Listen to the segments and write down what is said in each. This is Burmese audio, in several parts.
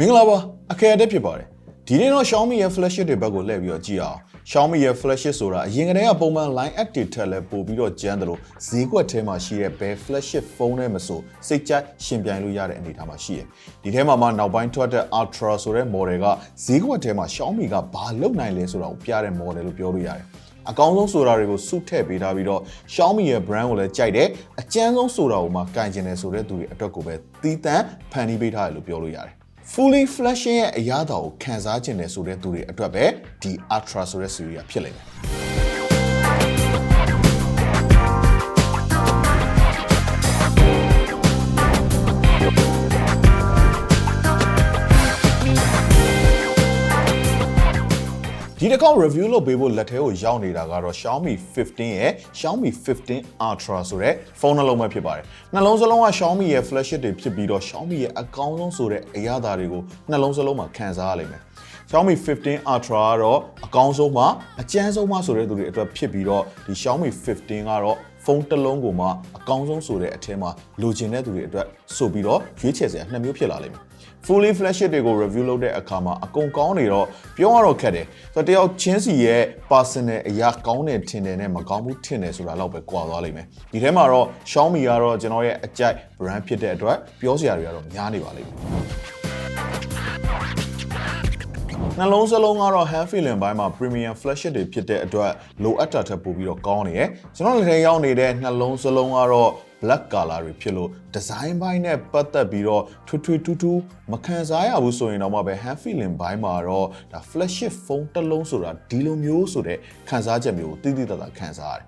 မင်္ဂလာပါအခဲအတက်ဖြစ်ပါတယ်ဒီနေ့တော့ Xiaomi ရဲ့ flagship တွေဘက်ကိုလှည့်ပြီးတော့ကြည့်အောင် Xiaomi ရဲ့ flagship ဆိုတာအရင်ကတည်းကပုံမှန် line app တွေထက်လဲပို့ပြီးတော့ကျန်းတယ်လို့ဈေးကွက်ထဲမှာရှိတဲ့ဘယ် flagship ဖုန်းနဲ့မဆိုစိတ်ကြိုက်ရှင်ပြိုင်လို့ရတဲ့အနေအထားမှာရှိတယ်ဒီထဲမှာမှနောက်ပိုင်းထွက်တဲ့ Ultra ဆိုတဲ့ model ကဈေးကွက်ထဲမှာ Xiaomi ကဘာလုပ်နိုင်လဲဆိုတာကိုပြတဲ့ model လို့ပြောလို့ရတယ်အကောင်းဆုံးဆိုတာတွေကိုစုထည့်ပေးထားပြီးတော့ Xiaomi ရဲ့ brand ကိုလည်းကြိုက်တယ်အကျန်းဆုံးဆိုတာကိုမှကင်ကျင်တယ်ဆိုတဲ့သူတွေအတွက်ကိုပဲသီးသန့်ဖန်တီးပေးထားတယ်လို့ပြောလို့ရတယ် fully flashing ရဲ့အရာတော်ကိုခန်းစားခြင်းတယ်ဆိုတဲ့သူတွေအတွက်ပဲဒီ ultra ဆိုတဲ့ series ကဖြစ်လိမ့်မယ် ဒီတစ်ခေါက် review လုပ်ပေးဖို့လက်ထဲကိုရောက်နေတာကတော့ Xiaomi 15ရဲ့ Xiaomi 15 Ultra ဆိုတဲ့ဖုန်းနှလုံးပဲဖြစ်ပါတယ်။နှလုံးစလုံးက Xiaomi ရဲ့ flagship တွေဖြစ်ပြီးတော့ Xiaomi ရဲ့အကောင်းဆုံးဆိုတဲ့အရာသာတွေကိုနှလုံးစလုံးမှာခံစားရလိမ့်မယ်။ Xiaomi 15 Ultra ကတော့အကောင်းဆုံးမှအကျန်းဆုံးမှဆိုတဲ့သူတွေအတွက်ဖြစ်ပြီးတော့ဒီ Xiaomi 15ကတော့ဖုန်းတစ်လုံးကိုမှအကောင်းဆုံးဆိုတဲ့အထက်မှာလိုချင်တဲ့သူတွေအတွက်ဆိုပြီးတော့ရွေးချယ်စရာနှစ်မျိုးဖြစ်လာလိမ့်မယ် fully flagship တွေကို review လုပ်တဲ့အခါမှာအကုန်ကောင်းနေတော့ပြောရတော့ခက်တယ်ဆိုတော့တယောက်ချင်းစီရဲ့ personal အရာကောင်းတယ်ထင်တယ်နဲ့မကောင်းဘူးထင်တယ်ဆိုတာတော့ပဲကွာသွားလိမ့်မယ်ဒီထဲမှာတော့ Xiaomi ကတော့ကျွန်တော်ရဲ့အကြိုက် brand ဖြစ်တဲ့အတွက်ပြောစရာတွေကတော့များနေပါလိမ့်မယ်နှလုံးစလုံးကတော့ hand feeling ဘိုင်းမှာ premium flagship တွေဖြစ်တဲ့အတွက်လိုအပ်တာထက်ပိုပြီးတော့ကောင်းနေရယ်ကျွန်တော်လက်ထဲရောက်နေတဲ့နှလုံးစလုံးကတော့ black color တွေဖြစ်လို့ design ဘိုင်းနဲ့ပတ်သက်ပြီးတော့ထွထွထူးထူးမခံစားရဘူးဆိုရင်တော့မှပဲ hand feeling ဘိုင်းမှာတော့ဒါ flagship phone တစ်လုံးဆိုတာဒီလိုမျိုးဆိုတဲ့ခံစားချက်မျိုးကိုတိတိတတ်တာခံစားရတယ်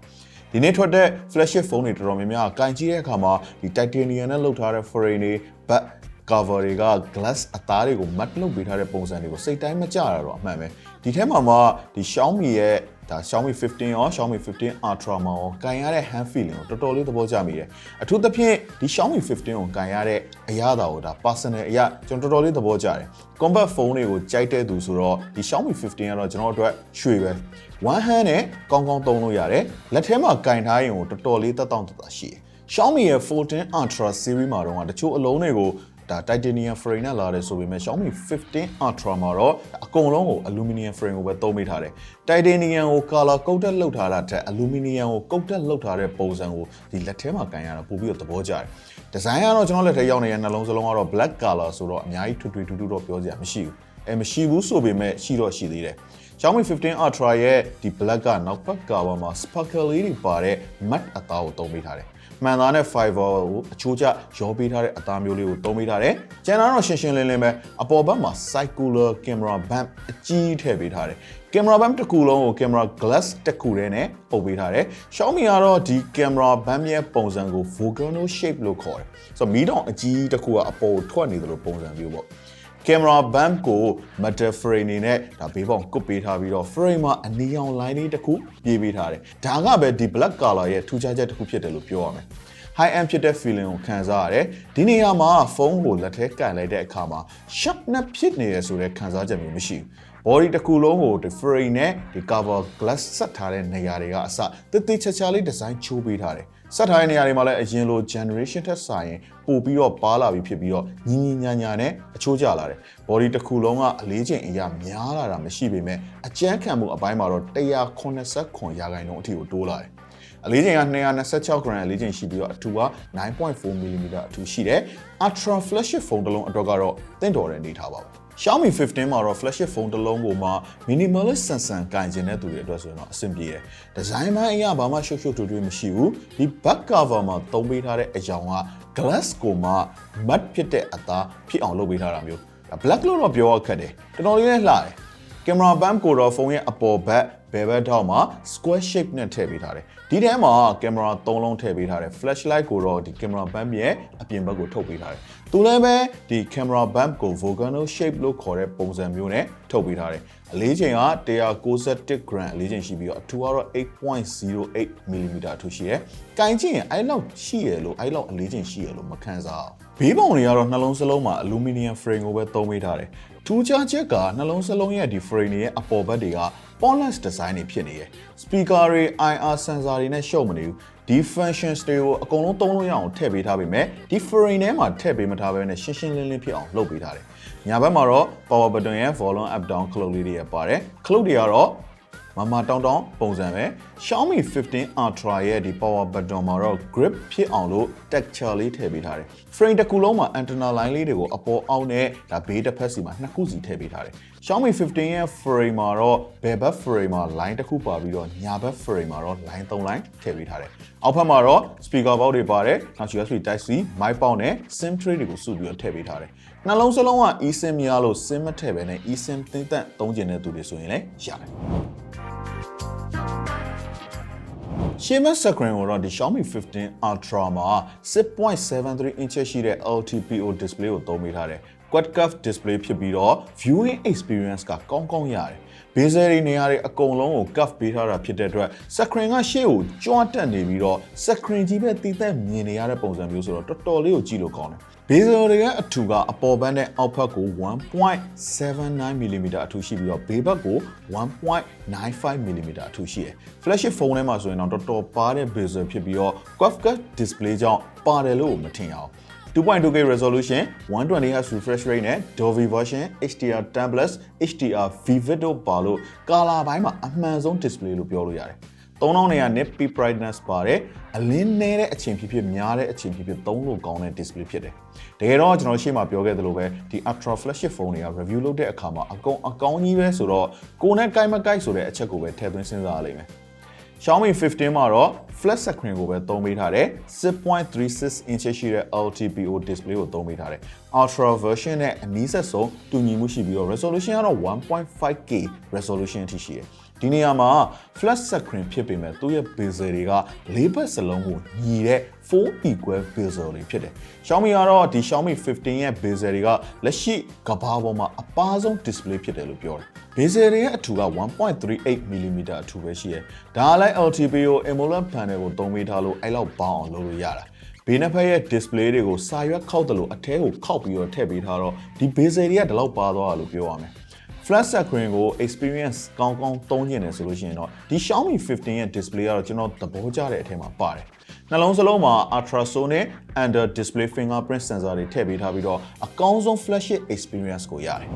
ဒီနေ့ထွက်တဲ့ flagship phone တွေတော်တော်များများကင်ကြည့်တဲ့အခါမှာဒီ titanium နဲ့လုပ်ထားတဲ့ frame တွေ back cover တွေက glass အသားတွေကို matte လုပ်ပေးထားတဲ့ပုံစံတွေကိုစိတ်တိုင်းမကြရတော့အမှန်ပဲဒီထဲမှာမှဒီ Xiaomi ရဲ့ ဒါ Xiaomi 15ရော Xiaomi 15 Ultra မှာရောကန်ရတဲ့ hand feeling ကိုတော်တော်လေးသဘောကျမိတယ်အထူးသဖြင့်ဒီ Xiaomi 15ကိုကန်ရတဲ့အရာတာကိုဒါ personal အရာကျွန်တော်တော်တော်လေးသဘောကျတယ် compact phone တွေကိုကြိုက်တဲ့သူဆိုတော့ဒီ Xiaomi 15ကတော့ကျွန်တော်တို့အတွက်ရွှေပဲ one hand နဲ့ကောင်းကောင်းသုံးလို့ရတယ်လက်ထဲမှာကင်ထားရင်ကိုတော်တော်လေးတက်တောင့်တတာရှိတယ် Xiaomi ရဲ့14 Ultra series မှာတော့တချို့အလုံးတွေကို ဒါ titanium frame နဲ့လာတယ်ဆိုပေမဲ့ Xiaomi 15 Ultra မှာတော့အကုန်လုံးကို aluminum frame ကိုပဲသုံးပေးထားတယ်။ titanium ကို color coated လုပ်ထားတာထက် aluminum ကို coated လုပ်ထားတဲ့ပုံစံကိုဒီလက်ထဲမှာကန်ရတာပို့ပြီးတော့သဘောကျတယ်။ design ကတော့ကျွန်တော်လက်ထဲရောက်နေတဲ့နှလုံးစလုံးကတော့ black color ဆိုတော့အများကြီးထွေထွေထူးထူးတော့ပြောစရာမရှိဘူး။အဲမရှိဘူးဆိုပေမဲ့ရှိတော့ရှိသေးတယ်။ Xiaomi 15 Ultra ရဲ့ဒီ black ကနောက်ဘက် cover မှာ sparkle လေးတွေပါတဲ့ matte အသားကိုသုံးပေးထားတယ်။ မှန်သားနဲ့ fiber ကိုအချိုးကျရောပေးထားတဲ့အသားမျိုးလေးကိုသုံးပေးထားတယ်။ကျန်တာတော့ရှင်းရှင်းလင်းလင်းပဲအပေါ်ဘက်မှာ circular camera bump အကြီးထည့်ပေးထားတယ်။ camera bump တစ်ခုလုံးကို camera glass တစ်ခုတည်းနဲ့ပုတ်ပေးထားတယ်။ Xiaomi ကတော့ဒီ camera bump ရဲ့ပုံစံကို volcano shape လို့ခေါ်တယ်။ဆိုတော့မီးတောင်အကြီးတစ်ခုကအပေါ်ထွက်နေတယ်လို့ပုံစံမျိုးပေါ့။ camera bump ကို metal frame နေနဲ့ဒါဘေးပေါင်ကုတ်ပေးထားပြီးတော့ frame မှာအနီရောင် line လေးတစ်ခုပြေးပေးထားတယ်။ဒါကပဲဒီ black color ရဲ့ထူးခြားချက်တစ်ခုဖြစ်တယ်လို့ပြောရမယ်။ high end ဖြစ်တဲ့ feeling ကိုခံစားရတယ်။ဒီနေရာမှာဖုန်းကိုလက်ထဲကန်လိုက်တဲ့အခါမှာ sharp နဲ့ဖြစ်နေရဆိုတဲ့ခံစားချက်မျိုးမရှိဘူး။ body တစ်ခုလုံးကိုဒီ frame နဲ့ဒီ cover glass ဆက်ထားတဲ့နေရာတွေကအစတိတိကျကျလေး design ချိုးပေးထားတယ်။ ဆက်ထားတဲ့နေရာတွေမှာလည်းအရင်လို generation ထက်စာရင်ပို့ပြီးတော့ပါလာပြီးဖြစ်ပြီးတော့ညီညီညာညာနဲ့အချိုးကျလာတယ်။ body တစ်ခုလုံးကအလေးချိန်အရာများလာတာမရှိပေမဲ့အကျန်းခံမှုအပိုင်းမှာတော့189ရာခိုင်နှုန်းအထိကိုတိုးလာတယ်။အလေးချိန်က226 gram အလေးချိန်ရှိပြီးတော့အထူက9.4 mm အထူရှိတယ်။ Ultra flagship phone တစ်လုံးအတွက်ကတော့တင့်တော်တဲ့အနေထားပါပဲ။ Xiaomi 15မှာတော့ flagship phone တစ်လုံးကိုမှ minimalist ဆန်ဆန်ကင်ကျင်တဲ့သူတွေအတွက်ဆိုရင်တော့အဆင်ပြေတယ်။ design ပိုင်းအရဘာမှရှုပ်ရှုပ်ထွေးထွေးမရှိဘူး။ဒီ back cover မှာသုံးပေးထားတဲ့အကြောင်းက glass ကိုမှ matte ဖြစ်တဲ့အသားဖြစ်အောင်လုပ်ပေးထားတာမျိုး။ black လို့တော့ပြောရခက်တယ်။တော်တော်လေးနဲ့လှတယ်။ camera bump ကိုတော့ဖုန်းရဲ့အပေါ်ဘက်ဘယ်ဘက်ထောက်မှာ square shape နဲ့ထည့်ပေးထားတယ်။ဒီထဲမှာ camera 3လုံးထည့်ပေးထားတယ်။ flashlight ကိုတော့ဒီ camera bump ရဲ့အပြင်ဘက်ကိုထုတ်ပေးထားတယ်။သူလည်းပဲဒီ camera bump ကို volcano shape လို့ခေါ်တဲ့ပုံစံမျိုးနဲ့ထုတ်ပေးထားတယ်။အလေးချိန်က191 gram အလေးချိန်ရှိပြီးတော့အထူကတော့8.08 mm အထူရှိတယ်။ကင်ကြည့်ရင်အဲ့လောက်ရှိရလို့အဲ့လောက်အလေးချိန်ရှိရလို့မခံစားအောင်။ဘေးပုံတွေကတော့နှလုံးစလုံးမှာ aluminum frame ကိုပဲသုံးပေးထားတယ်။ ထူးခြားချက်ကနှလုံးစလုံးရဲ့ဒီ frame တွေရဲ့အပေါ်ဘက်တွေက Ponless design တွေဖြစ်နေရယ် speaker တွေ IR sensor တွေနဲ့ရှုပ်မနေဘူးဒီ functions တွေကိုအကုန်လုံးသုံးလို့ရအောင်ထည့်ပေးထားပေမဲ့ဒီ frame ထဲမှာထည့်ပေးမထားဘဲနဲ့ရှင်းရှင်းလင်းလင်းဖြစ်အောင်လုပ်ပေးထားတယ်ညာဘက်မှာတော့ power button ရဲ့ volume up down ခလုတ်လေးတွေရပါတယ်ခလုတ်တွေကတော့ မမတောင်းတောင်းပုံစံပဲ Xiaomi 15 Ultra ရဲ့ဒီ power button မှာတော့ grip ဖြစ်အောင်လို့ texture လေးထည့်ပေးထားတယ် frame တစ်ခုလုံးမှာ antenna line လေးတွေကိုအပေါ်အောက်နဲ့ဒါဘေးတစ်ဖက်စီမှာနှစ်ခုစီထည့်ပေးထားတယ် Xiaomi 15ရဲ့ frame မှာတော့ဘယ်ဘက် frame မှာ line တစ်ခုပါပြီးတော့ညာဘက် frame မှာတော့ line 3 line ထည့်ပေးထားတယ်အောက်ဘက်မှာတော့ speaker box တွေပါတယ်နောက် USB Type C mic ပေါက်နဲ့ SIM tray တွေကိုစုပြီးတော့ထည့်ပေးထားတယ်နှလုံးစလုံးက eSIM များလို့ SIM မထည့်ဘဲနဲ့ eSIM သင်သက်သုံးကျင်တဲ့သူတွေဆိုရင်လည်းရတယ် ရှေ့မက်စကရင်ကိုတော့ဒီ Xiaomi 15 Ultra မှာ6.73 inch ရှိတဲ့ LTPO display ကိုသုံးပေးထားတယ် quad curve display ဖြစ်ပြီးတော့ viewing experience ကကောင်းကောင်းရတယ်။ bezel တွေနေရာတွေအကုန်လုံးကို curve ပေးထားတာဖြစ်တဲ့အတွက် screen ကရှေ့ကိုကြွားတက်နေပြီးတော့ screen ကြီးပဲတည်သက်မြင်နေရတဲ့ပုံစံမျိုးဆိုတော့တော်တော်လေးကိုကြည့်လို့ကောင်းတယ်။ bezel တွေရဲ့အထူကအပေါ်ဘက်နဲ့အောက်ဘက်ကို1.79 mm အထူရှိပြီးတော့ဘေးဘက်ကို1.95 mm အထူရှိတယ်။ flagship phone ထဲမှာဆိုရင်တော့တော်တော်ပါတဲ့ bezel ဖြစ်ပြီးတော့ quad display ကြောင့်ပါတယ်လို့မထင်ရအောင်။ 2.2K resolution 120Hz refresh rate နဲ့ Dolby version HDR10 Plus HDR Vivid တို့ပါလို့ color ဘိုင်းမှာအမှန်ဆုံး display လို့ပြောလို့ရတယ်။3000နေရာ nit peak brightness ပါတယ်အလင်းနဲတဲ့အချိန်ဖြစ်ဖြစ်များတဲ့အချိန်ဖြစ်ဖြစ်သုံးလို့ကောင်းတဲ့ display ဖြစ်တယ်။တကယ်တော့ကျွန်တော်ရှေ့မှာပြောခဲ့သလိုပဲဒီ ultra flagship phone တွေက review လုပ်တဲ့အခါမှာအကောင်အကောင်းကြီးပဲဆိုတော့ကိုယ်နဲ့ကိုက်မကိုက်ဆိုတဲ့အချက်ကိုပဲထည့်သွင်းစဉ်းစားရလိမ့်မယ်။ Xiaomi 15မှာတော့ flat screen ကိုပဲသုံးပေးထားတယ်6.36 inch ရှိတဲ့ LTPO display ကိုသုံးပေးထားတယ် Ultra version နဲ့အနည်းဆက်ဆုံးတူညီမှုရှိပြီးတော့ resolution ကတော့ 1.5K resolution အထိရှိတယ်ဒီနေရာမှာ flat screen ဖြစ်ပေမဲ့သူ့ရဲ့ bezel တွေကလေးဘက်စလုံးကိုညီတဲ့ 4 equal bezel တွေဖြစ်တယ်။ Xiaomi ကတော့ဒီ Xiaomi 15ရဲ့ bezel တွေကလက်ရှိကဘာပေါ်မှာအပါဆုံး display ဖြစ်တယ်လို့ပြောတယ်။ bezel တွေရဲ့အထူက 1.38mm အထူပဲရှိတယ်။ဒါကလည်း LTPO AMOLED panel ကိုသုံးပေးထားလို့အဲ့လောက်ပေါင်းအောင်လုပ်လို့ရတာ။ဘေးနှစ်ဖက်ရဲ့ display တွေကိုစာရွက်ခောက်တယ်လို့အထဲကိုခောက်ပြီးတော့ထည့်ပေးထားတော့ဒီ bezel တွေကဒီလောက်ပါသွားတာလို့ပြောရမယ်။ flat screen ကို experience ကောင်းကောင်းသုံးကျင်တယ်ဆိုလို့ရှိရင်တော့ဒီ Xiaomi 15ရဲ့ display ကတော့ကျွန်တော်သဘောကျတဲ့အထက်မှာပါတယ်နှလုံးစလုံးမှာ ultrasonic under display fingerprint sensor တွေထည့်ပေးထားပြီးတော့အကောင်းဆုံး flagship experience ကိုရတယ်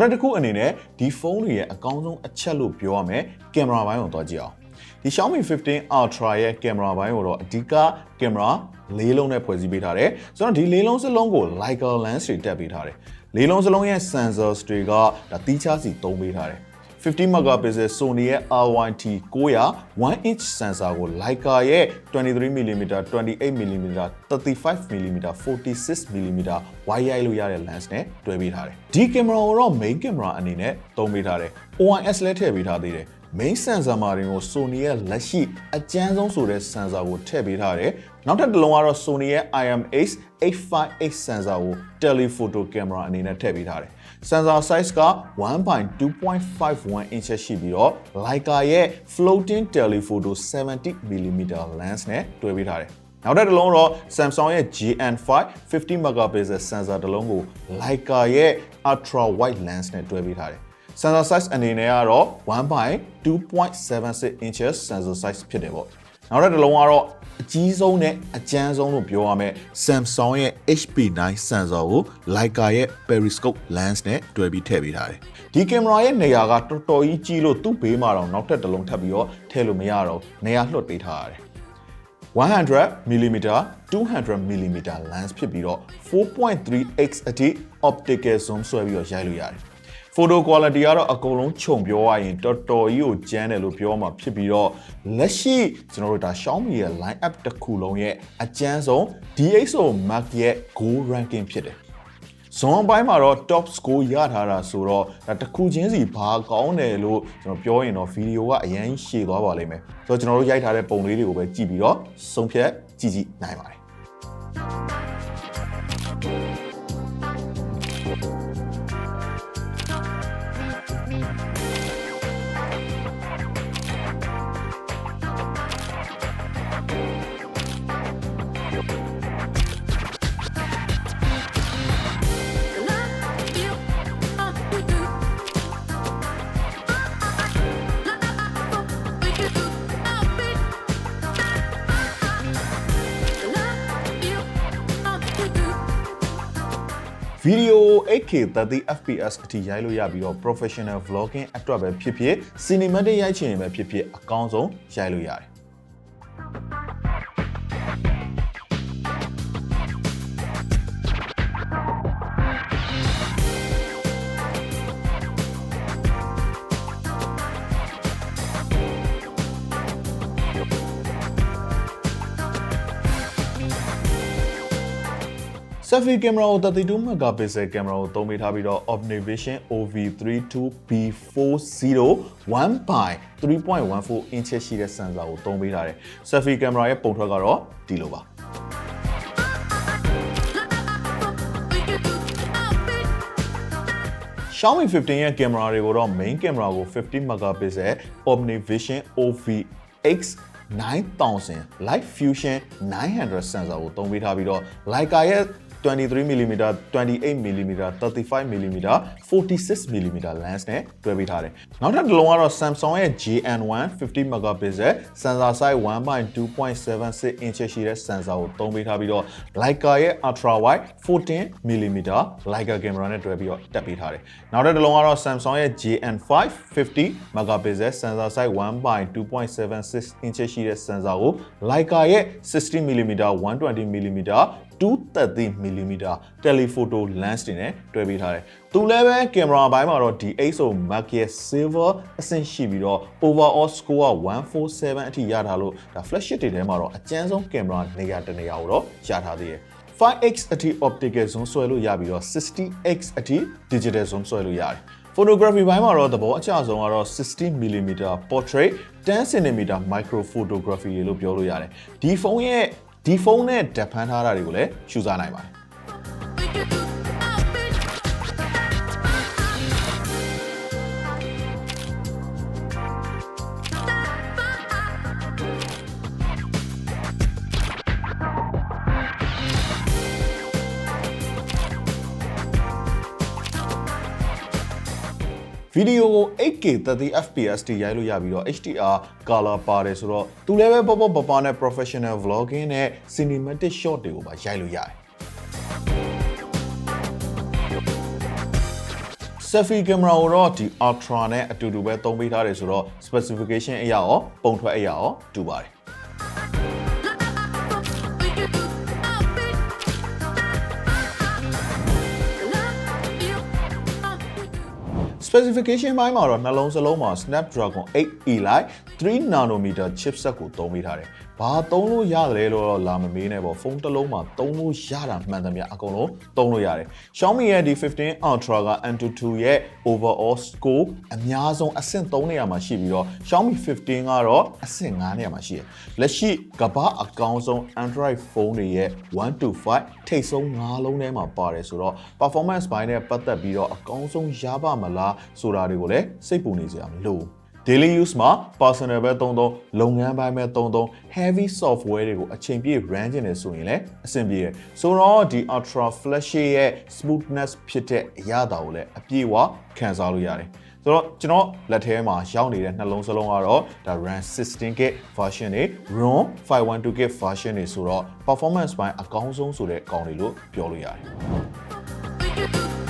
နောက်တစ်ခုအနေနဲ့ဒီဖုန်းတွေရဲ့အကောင်းဆုံးအချက်လို့ပြောရမယ်ကင်မရာဘိုင်းကိုသွားကြည့်အောင်ဒီ Xiaomi 15 Ultra ရဲ့ကင်မရာဘိုင်းကိုတော့အဓိကကင်မရာလေးလုံးနဲ့ဖွဲ့စည်းပေးထားတယ်ဆိုတော့ဒီလေးလုံးစလုံးကို Leica lens တွေတက်ပေးထားတယ်လေးလုံးစလုံးရဲ့ sensors တွေကဒါတီးခြားစီသုံးပေးထားတယ် 50 megapixel Sony ရဲ့ RYT 900 1 inch sensor ကို Leica ရဲ့ 23mm 28mm 35mm 46mm ဝိုင်းရိုက်လို့ရတဲ့ lens နဲ့တွဲပေးထားတယ်ဒီကင်မရာကိုတော့ main camera အနေနဲ့သုံးပေးထားတယ် OIS လည်းထည့်ပေးထားသေးတယ် main sensor မှာတင်ကို Sony ရဲ့လက်ရှိအကျန်းဆုံးဆိုတဲ့ sensor ကိုထည့်ပေးထားတယ်။နောက်ထပ်တစ်လုံးကတော့ Sony ရဲ့ IMX 858 sensor ကို telephoto camera အနေနဲ့ထည့်ပေးထားတယ်။ sensor size က1.2.51 inch ရှိပြီးတော့ Leica ရဲ့ floating telephoto 70mm lens နဲ့တွဲပေးထားတယ်။နောက်တစ်တစ်လုံးတော့ Samsung ရဲ့ GN5 50 megapixel sensor တစ်လုံးကို Leica ရဲ့ ultra wide lens နဲ့တွဲပေးထားတယ် sensor size အနေနဲ့ကတော့1 by 2.76 inches sensor size ဖြစ်တယ်ပေါ့ နောက်တစ်လုံးကတော့အကြီးဆုံးနဲ့အကျန်းဆုံးလို့ပြောရမယ် Samsung ရဲ့ HP9 sensor ကို Leica ရဲ့ periscope lens နဲ့တွဲပြီးထည့်ပေးထားတယ်ဒီကင်မရာရဲ့နေရာကတော်တော်ကြီးကြီးလို့သူ့ဘေးမှာတော့နောက်ထပ်တစ်လုံးထပ်ပြီးတော့ထည့်လို့မရတော့နေရာလွှတ်ပေးထားရတယ် 100mm 200mm lens ဖြစ်ပြီးတော့ 4.3x အထိ optical zoom ဆွဲပြီးတော့ရိုက်လို့ရတယ် photo quality ကတော့အကုန်လုံးခြုံပြောရရင်တော်တော်ကြီးကိုကျန်းတယ်လို့ပြောမှာဖြစ်ပြီးတော့လက်ရှိကျွန်တော်တို့ဒါ Xiaomi ရဲ့ line up တစ်ခုလုံးရဲ့အကျန်းဆုံး DxO Mark ရဲ့ Gold ranking ဖြစ်တယ်ဇွန်ပိုင်းမှာတော့ top score ရထားတာဆိုတော့ဒါတစ်ခုချင်းစီဘာကောင်းတယ်လို့ကျွန်တော်ပြောရင်တော့ဗီဒီယိုကအရင်ရှည်သွားပါလိမ့်မယ်ဆိုတော့ကျွန်တော်တို့ရိုက်ထားတဲ့ပုံလေးတွေကိုပဲကြည့်ပြီးတော့ဆုံးဖြတ်ကြည့်ကြည့်နိုင်ပါတယ် video 8K 30 fps အထိရိုက်လို့ရပြီးတော့ professional vlogging အတွက်ပဲဖြစ်ဖြစ် cinematic ရိုက်ချင်ရင်ပဲဖြစ်ဖြစ်အကောင်းဆုံးရိုက်လို့ရတယ် selfie camera ကို32 megapixel camera ကိုသုံးပေးထားပြီးတော့ Omnivision OV32B40 1 by 3.14 inch ရှိတဲ့ sensor ကိုသုံးပေးထားတယ် selfie camera ရဲ့ပုံထွက်ကတော့ဒီလိုပါ Xiaomi 15ရဲ့ကင်မရာတွေကိုတော့ main camera ကို50 megapixel Omnivision OVX 9000 Light Fusion 900 sensor ကိုသုံးပေးထားပြီးတော့ Leica ရဲ့ 23mm 28mm 35mm 46mm lens နဲ့တွဲပေးထားတယ်။နောက်ထပ်တစ်လုံးကတော့ Samsung ရဲ့ JN1 50 megapixel sensor size 1.2.76 inch ရှိတဲ့ sensor ကိုသုံးပေးထားပြီးတော့ Leica ရဲ့ ultra wide 14mm Leica camera နဲ့တွဲပြီးတော့တက်ပေးထားတယ်။နောက်ထပ်တစ်လုံးကတော့ Samsung ရဲ့ JN5 50 megapixel sensor size 1.2.76 inch ရှိတဲ့ sensor ကို Leica ရဲ့ 60mm 120mm 230mm telephoto lens တွေနဲ့တွဲပေးထားတယ်။ သူလည်းပဲကင်မရာဘိုင်းမှာတော့ဒီ ISO Mark ရဲ့ silver အဆင့်ရှိပြီးတော့ overall score က147အထိရထားလို့ဒါ flagship တွေထဲမှာတော့အကျန်းဆုံးကင်မရာနေရာတစ်နေရာကိုတော့ရထားသေးတယ်။ 5x အထိ optical zoom ဆွဲလို့ရပြီးတော့ 60x အထိ digital zoom ဆွဲလို့ရတယ်။ photography ဘိုင်းမှာတော့သဘောအကျဆုံးကတော့ 60mm portrait 10cm micro photography လို့ပြောလို့ရတယ်။ဒီဖုန်းရဲ့ဒီဖုန်းနဲ့ဓာတ်ဖမ်းထားတာတွေကိုလည်းရှုစားနိုင်ပါတယ် ဗီဒီယိုကို 8K 30 fps တိရိုက်လို့ရပြီးတော့ HDR color ပါတယ်ဆိုတော့သူလည်းပဲပေါ့ပေါ့ပပနဲ့ professional vlogging နဲ့ cinematic shot တွေကိုပါရိုက်လို့ရတယ် selfie camera ကိုတော့ဒီ ultra နဲ့အတူတူပဲသုံးပေးထားတယ်ဆိုတော့ specification အရာရောပုံထွက်အရာရောတူပါတယ် specification ဘိုင်းမှာတော့နှလုံးစလုံးမှာ Snapdragon 8 Elite 3 nanometer chipset ကိုသုံးပေးထားတယ်။ ဘာသုံးလို့ရတယ်လို့တော့လာမမေးနဲ့ပေါ့ဖုန်းတစ်လုံးမှာသုံးလို့ရတာမှန်သမျှအကုန်လုံးသုံးလို့ရတယ်။ Xiaomi ရဲ့ဒီ15 Ultra က Antutu ရဲ့ overall score အများဆုံးအဆင့်3နေရာမှာရှိပြီးတော့ Xiaomi 15ကတော့အဆင့်5နေရာမှာရှိတယ်။လက်ရှိကမ္ဘာအကောင်ဆုံး Android ဖုန်းတွေရဲ့1 to 5ထိပ်ဆုံး5လုံးထဲမှာပါတယ်ဆိုတော့ performance ဘိုင်းနဲ့ပတ်သက်ပြီးတော့အကောင်ဆုံးရပါမလားဆိုတာတွေကိုလည်းစိတ်ပူနေစရာမလိုဘူး daily use မှာ personal ပဲသုံးသုံးလုပ်ငန်းပိုင်းပဲသုံးသုံး heavy software တွေကိုအချိန်ပြည့် run ကျင်နေဆိုရင်လည်းအဆင်ပြေတယ်ဆိုတော့ဒီ ultra flash ရဲ့ smoothness ဖြစ်တဲ့အရာတာကိုလည်းအပြည့်အဝခံစားလို့ရတယ်ဆိုတော့ကျွန်တော်လက်ထဲမှာရောက်နေတဲ့နှလုံးစလုံးကတော့ဒါ RAM 16GB version တွေ ROM 512GB version တွေဆိုတော့ performance ပိုင်းအကောင်းဆုံးဆိုတဲ့အကောင်တွေလို့ပြောလို့ရတယ်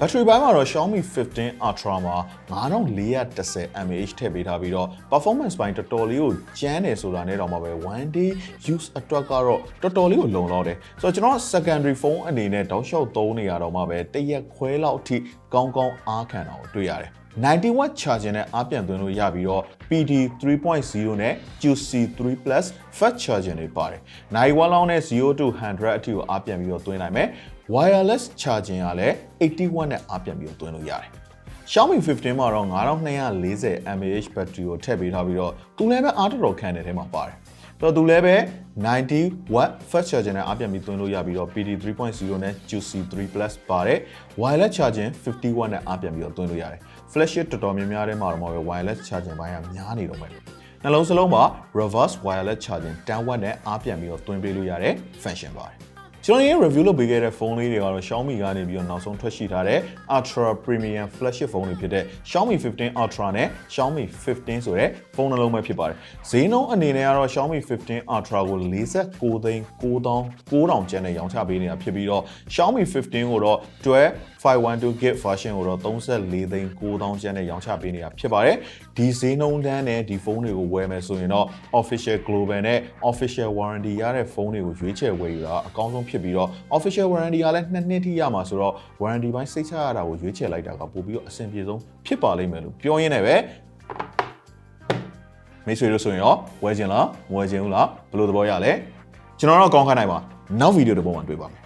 ဘက်ထရီပိုင်းမှာတော့ Xiaomi 15 Ultra မှာ9410 mAh ထည့်ပေးထားပြီးတော့ performance ပိုင်းတော်တော်လေးကိုကျန်းတယ်ဆိုတာနဲ့တော့မှပဲ one day use အတွက်ကတော့တော်တော်လေးကိုလုံလောက်တယ်ဆိုတော့ကျွန်တော် secondary phone အနေနဲ့တောက်လျှောက်သုံးနေရတော့မှပဲတရက်ခွဲလောက်အထိကောင်းကောင်းအားခံတာကိုတွေ့ရတယ်90 watt charging နဲ့အားပြန်သွင်းလို့ရပြီးတော့ PD 3.0နဲ့ QC3 Plus fast charging တွေပါတယ်။နိုင်ဝါလောင်းနဲ့0 to 100အထိကိုအားပြန်ပြီးတော့သွင်းနိုင်မယ်။ wireless charging ကလည်း80 watt နဲ့အားပြန်ပြီးတော့သွင်းလို့ရတယ်။ Xiaomi 15မှာတော့9240 mAh battery ကိုထည့်ပေးထားပြီးတော့သူလည်းပဲအားတော်တော်ခံတဲ့ထဲမှာပါတယ်။ဆိုတော့သူလည်းပဲ90 watt fast charging နဲ့အားပြန်ပြီးသွင်းလို့ရပြီးတော့ PD 3.0နဲ့ QC3 Plus ပါတယ် wireless charging 50 watt နဲ့အားပြန်ပြီးတော့သွင်းလို့ရတယ် flagship တော်တော်များများထဲမှာတော့ပဲ wireless charging ဘိုင်းကများနေတော့မယ်နှလုံးစလုံးမှာ reverse wireless charging 10 watt နဲ့အားပြန်ပြီးတော့သွင်းပေးလို့ရတဲ့ function ပါတယ် ကျွန်တော်ရဲ့ review လုပ်ပေးခဲ့တဲ့ဖုန်းလေးတွေကတော့ Xiaomi ကနေပြီးတော့နောက်ဆုံးထွက်ရှိထားတဲ့ Ultra Premium Flagship ဖုန်းတွေဖြစ်တဲ့ Xiaomi 15 Ultra နဲ့ Xiaomi 15ဆိုတဲ့ဖုန်းနှလုံးပဲဖြစ်ပါတယ်ဈေးနှုန်းအနေနဲ့ကတော့ Xiaomi 15 Ultra ကို49သိန်း9000 9000ကျန်နဲ့ရောင်းချပေးနေတာဖြစ်ပြီးတော့ Xiaomi 15ကိုတော့12 512GB version ကိုတော့34သိန်း9000ကျန်နဲ့ရောင်းချပေးနေတာဖြစ်ပါတယ်ဒီဈေးနှုန်းတန်းနဲ့ဒီဖုန်းတွေကိုဝယ်မယ်ဆိုရင်တော့ official global နဲ့ official warranty ရတဲ့ဖုန်းတွေကိုရွေးချယ်ဝယ်ယူတာအကောင်းဆုံးဖြစ်ပြီးတော့ official warranty ကလည်းနှစ်နှစ်ထိရမှာဆိုတော့ warranty ဘိုင်းစိတ်ချရတာကိုရွေးချယ်လိုက်တာကပို့ပြီးတော့အဆင်ပြေဆုံးဖြစ်ပါလိမ့်မယ်လို့ပြောရင်းနဲ့ပဲမိတ်ဆွေတို့ဆိုရင်ရောဝယ်ခြင်းလားမဝယ်ခြင်းဘူးလားဘယ်လိုသဘောရလဲကျွန်တော်တော့ကောင်းခိုင်းနိုင်ပါနောက်ဗီဒီယိုတစ်ပုံမှာတွေ့ပါမယ်